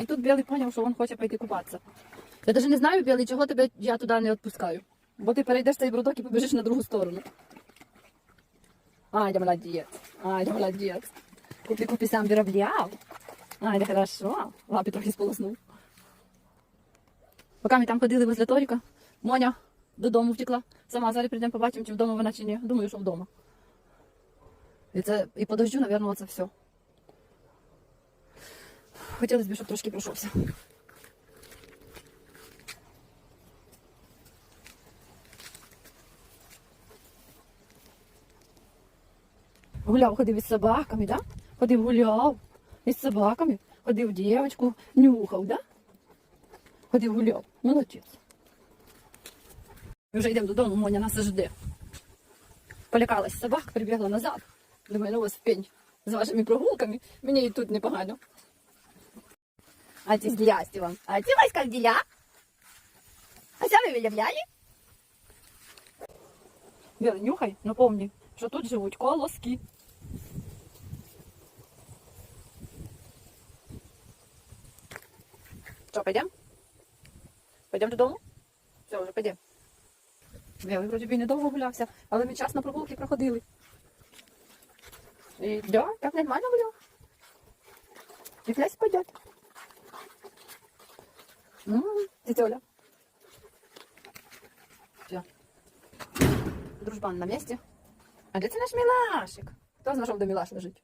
І тут Білий поняв, що він хоче пойти купатися. Я навіть не знаю, Білий, чого тебе я туди не відпускаю. Бо ти перейдеш цей брудок і побіжиш на другу сторону. Ай, да молодець. Ай, да молодець. Купі-купі сам виробляв. Ай, да хорошо. Лапі трохи сполоснув. Поки ми там ходили возле Торіка, Моня додому втекла. Сама зараз прийдемо побачимо, чи вдома вона чи ні. Думаю, що вдома. І це і по дождю, мабуть, це все. Хотілося б, щоб трошки пройшовся. Гуляв, ходив із собаками, да? Ходив гуляв із собаками, ходив дівчинку, нюхав, да? Ходив гуляв. Молодець. Вже йдемо додому, Моня нас жде. Полякалась собак, прибігла назад. Думаю, ну ось в пень з вашими прогулками. Мені і тут непогано. А злясті вам. А ці войска діля? А це ви виявляли? Віра, нюхай, ну помні, що тут живуть колоски. Що, пойдем? Пойдем додому? Все, вже пойдем. Я вроді б і недовго гулявся, але ми час на прогулки проходили. І да, так нормально гуляв. І князь пойдет. Тетя Оля. Все. Дружбан на місці. А де це наш Мілашик? Хто знайшов, де Мілаш лежить?